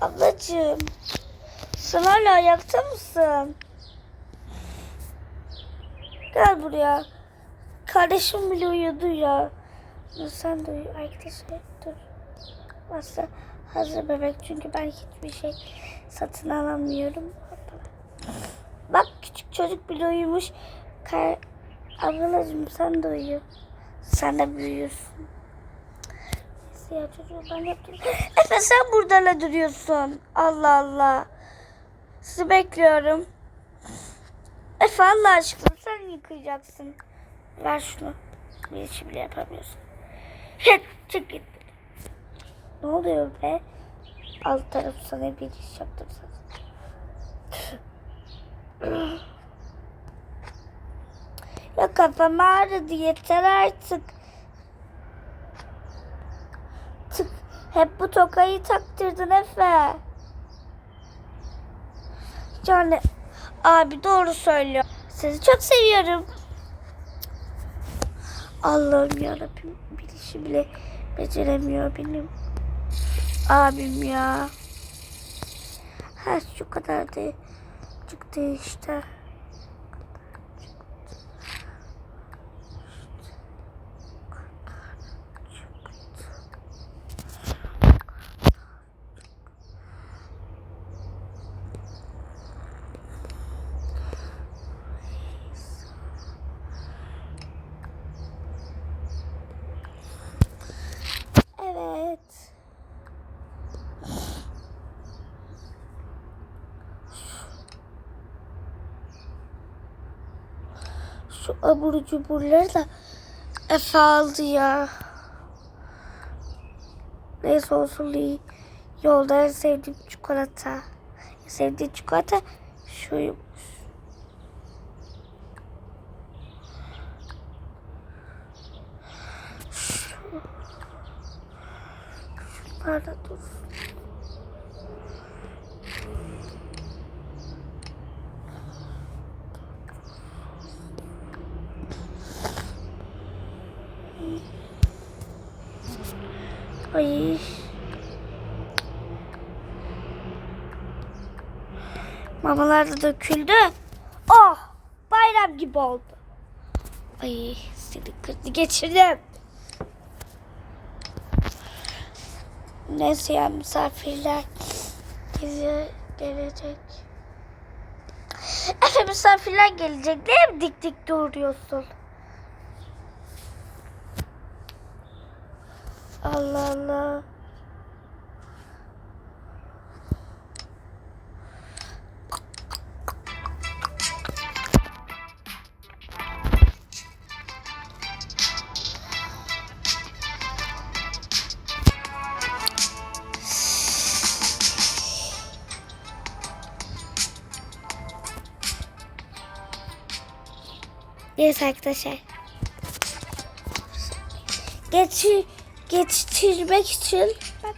Ablacığım. Sen hala ayakta mısın? Gel buraya. Kardeşim bile uyudu ya. Sen de uyu. Arkadaşlar dur. Aslında hazır bebek çünkü ben hiçbir şey satın alamıyorum. Bak küçük çocuk bile uyumuş. Kar... Ablacığım sen de uyu. Sen de büyüyorsun. Neyse ya çocuğu yaptım. Efe sen burada ne duruyorsun? Allah Allah. Sizi bekliyorum. Efe Allah aşkına sen yıkayacaksın. Ver şunu. Bir işi bile yapamıyorsun. Hep çık git. Ne oluyor be? Alt taraf sana bir iş yaptırsın. ya kafam ağrıdı yeter artık. Tık. Hep bu tokayı taktırdın Efe. Yani abi doğru söylüyor. Sizi çok seviyorum. Allah'ım yarabbim bir işi bile beceremiyor benim. Abim ya. Ha şu kadar da çıktı işte. Evet. Şu abur cuburları da Efe aldı ya. Neyse olsun iyi. Yolda en sevdiğim çikolata. En sevdiğim çikolata şuymuş. Şu. Şunlar da dursun. Ay. Mamalar da döküldü. Oh! Bayram gibi oldu. Ay seni kırdı geçirdim. Neyse ya misafirler bize gelecek. Efe misafirler gelecek. Niye dik dik duruyorsun? Allah Allah. Neyse arkadaşlar. Geç, geçirmek için bak.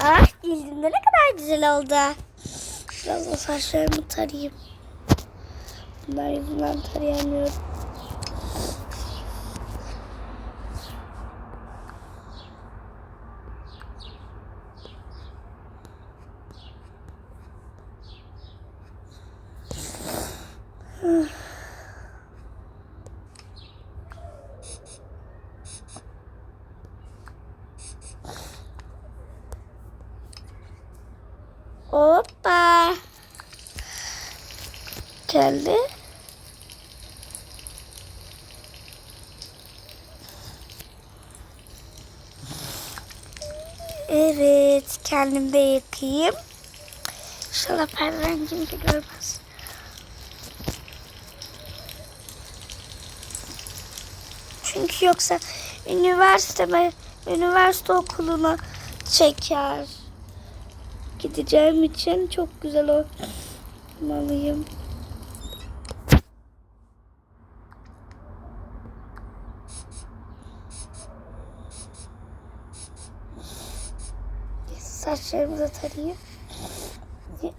Ah cildimde ne kadar güzel oldu. Biraz da saçlarımı tarayayım. Bunlar yüzünden tarayamıyorum. Hoppa. Geldi. Evet, kendim de yakayım. İnşallah perdeden kimse görmez. Çünkü yoksa üniversiteme, üniversite okuluna çeker gideceğim için çok güzel olmalıyım. Saçlarımı da tarayayım.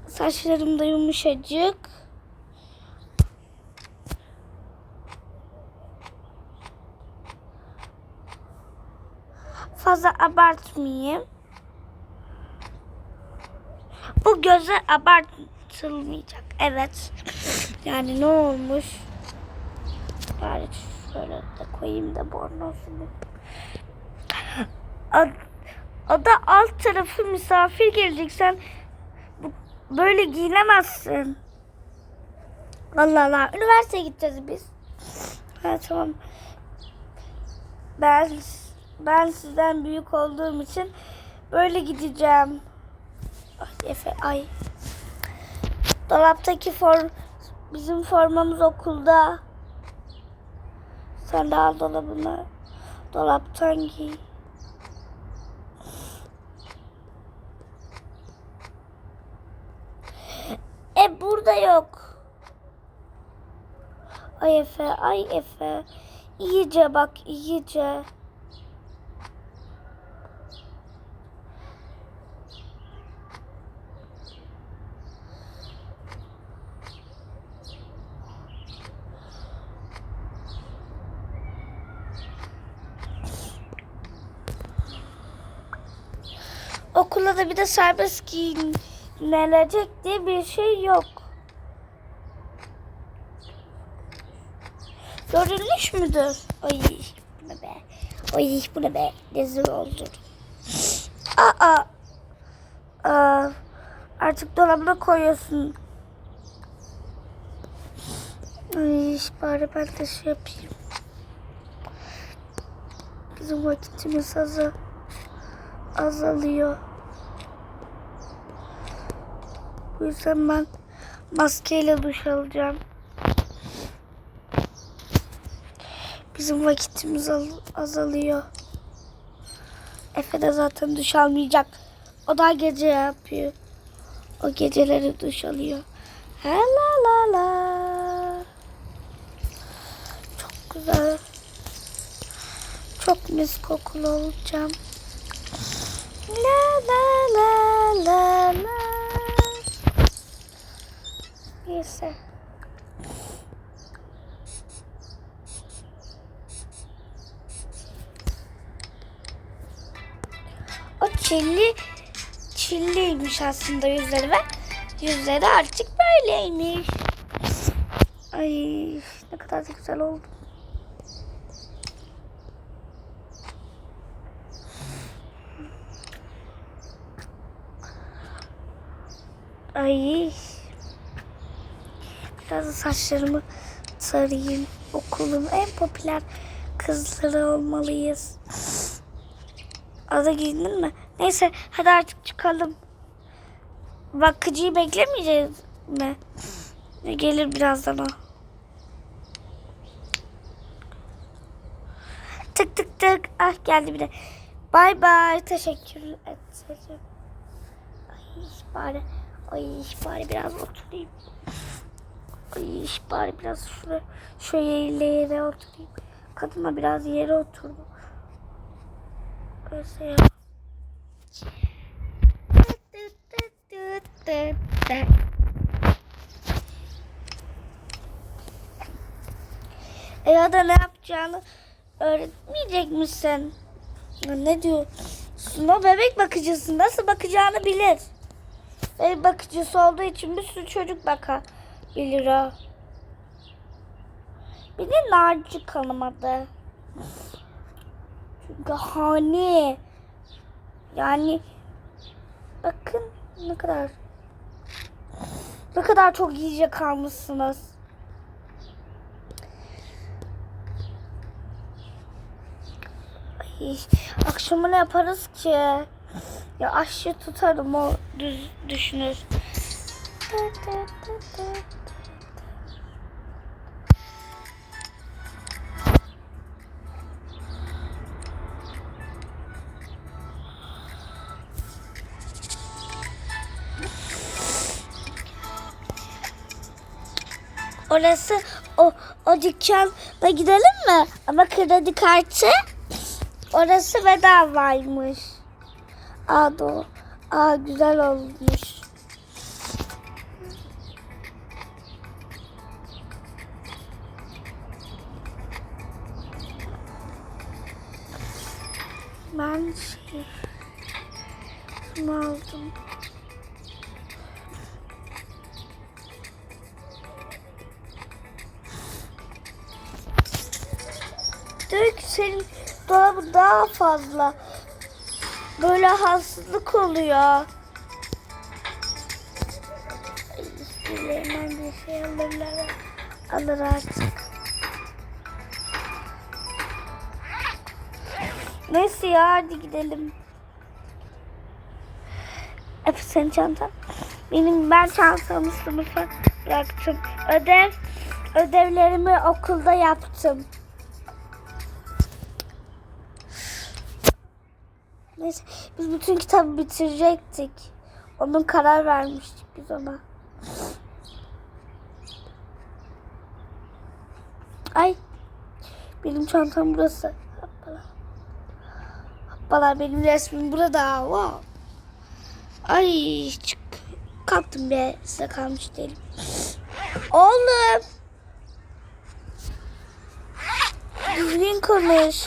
Saçlarım da yumuşacık. Fazla abartmayayım. Bu göze abartılmayacak. Evet. Yani ne olmuş? Bari şöyle de koyayım da bornozunu. Ad- Ada alt tarafı misafir gelecek. Sen böyle giyinemezsin. Allah Allah. Üniversiteye gideceğiz biz. Ha tamam. Ben ben sizden büyük olduğum için böyle gideceğim. Ay Efe ay. Dolaptaki form bizim formamız okulda. Sen de al dolabını. Dolaptan giy. E burada yok. Ay Efe, ay Efe. İyice bak, iyice. Okulda da bir de serbest giyinilecek diye bir şey yok. Görülmüş müdür? Ay bu ne be? Ay bu ne be? Rezil oldum. Aa, aa, artık dolabına koyuyorsun. Ay bari ben de şey yapayım. Bizim vakitimiz azal azalıyor. Bu yüzden ben maskeyle duş alacağım. Bizim vakitimiz al- azalıyor. Efe de zaten duş almayacak. O da gece yapıyor. O geceleri duş alıyor. Ha la la la. Çok güzel. Çok mis kokulu olacağım. La la la la la. Neyse. O çilli çilliymiş aslında yüzleri ve yüzleri artık böyleymiş. Ay ne kadar da güzel oldu. Ay. Biraz da saçlarımı sarayım. Okulun en popüler kızları olmalıyız. Ada giyindin mi? Neyse hadi artık çıkalım. Bakıcıyı beklemeyeceğiz mi? Gelir birazdan o. Tık tık tık. Ah geldi bir de. Bay bay. Teşekkür ederim. Ay bari. Ay bari biraz oturayım. Ay bari biraz şuraya, şöyle yere oturayım. Kadına biraz yere oturdu. Öyleyse ya. E ya da ne yapacağını öğretmeyecek misin? Ne diyor? Suna bebek bakıcısı nasıl bakacağını bilir. Bebek bakıcısı olduğu için bir sürü çocuk bakabilir o. Bir de Naci kanımadı. Çünkü hani yani bakın ne kadar ne kadar çok yiyecek kalmışsınız. Ay, akşama ne yaparız ki? Ya aşçı tutarım o düz düşünür. Orası o o dükkana gidelim mi? Ama kredi kartı orası bedavaymış. Aa doğru. Aa güzel olmuş. Ben şey... Şunu aldım. Diyor ki senin dolabı daha fazla. Böyle hastalık oluyor. Ay, Birilerinden bir şey alırlar. Alır artık. Neyse ya hadi gidelim. Efe senin çantan. Benim ben çantamı sınıfa bıraktım. Ödev ödevlerimi okulda yaptım. Neyse biz bütün kitabı bitirecektik. Onun karar vermiştik biz ona. Ay benim çantam burası. Hoppala. Hoppala benim resmim burada. Wow. Ay çık. Kalktım be size kalmış değilim. Oğlum. Düzgün konuş.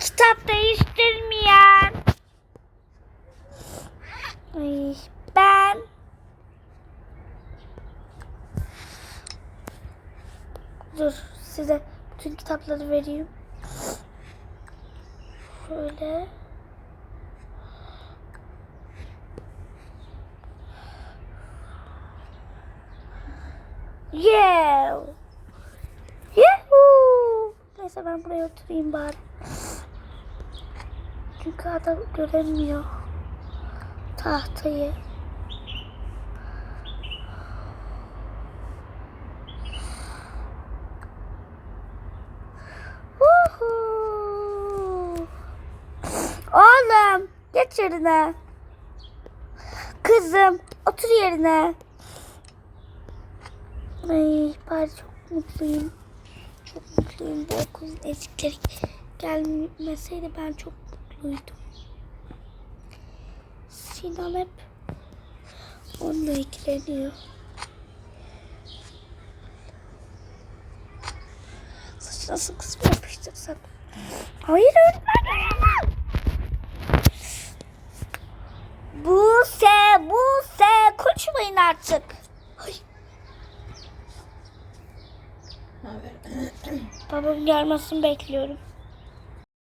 Kitap değiştirmeyen. Ay, ben Dur size kitapları vereyim. Şöyle. Yeah. Yahoo! Neyse ben buraya oturayım bari. Çünkü adam göremiyor tahtayı. Oğlum geç yerine. Kızım otur yerine. Ay bari çok mutluyum. Çok mutluyum. Bu okulun ezikleri gelmeseydi ben çok mutluydum. Sinan hep onunla ilgileniyor. Saçına sıkı sıkı yapıştırsak. Hayır öğretmen. Buse, Buse, konuşmayın artık. Ay. Babam gelmesini bekliyorum.